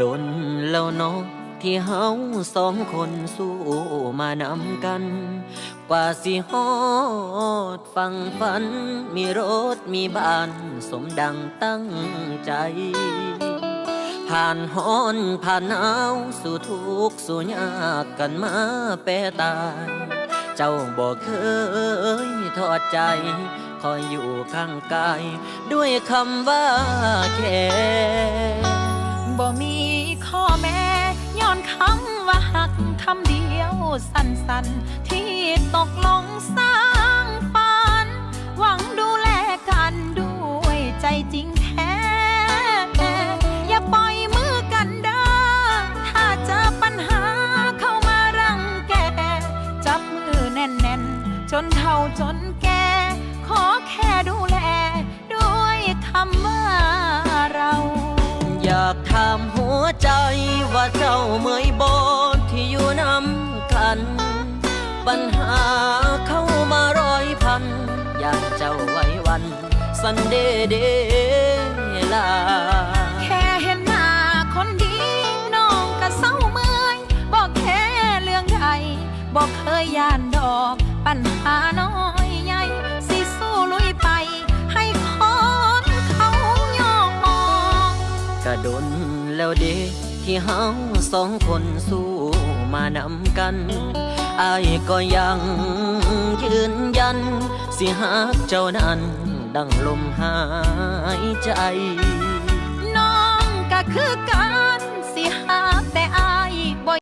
ดนแล้วเนาะที่เฮาสองคนสู้มานำกัน กว่าสิฮอดฟังฝัน มีรถมีบ้าน สมดังตั้งใจ ผ่านฮ้อนผ่านหนาวสู่ทุกสู่ยากกันมาแปรตาย เจ้าบอกเคยทอดใจ คอยอยู่ข้างกาย ด้วยคำว่าแค่ สั้นๆ ที่ตกลงสร้างฝัน หวังดูแลกันด้วยใจจริงแท้ อย่าปล่อยมือกันเด้อถ้าเจอปัญหาเข้ามารังแก จับมือแน่นๆ จนเฒ่าจนแก ขอแค่ดูแล ด้วยคำว่าเรา อยากถามหัวใจว่าเจ้าเมื่อยบนที่อ ปัญหาเข้ามาร้อยพัน อยากเจ้าไว้วันสันเดเดลา แค่เห็นหน้าคนดีน้องก็เศร้าเมื่อยบอกแค่เรื่องใดบอกเคยย่านดอก ปัญหาน้อยใหญ่สิสู้ลุยไป ให้คนเขายอมกระดนแล้วเด็กที่เฮาสองคนสู้มานำกัน อายก็ยังยืนยัน สิหากเจ้านั้น ดังลมหายใจ น้องก็คือกันสิหากแต่อ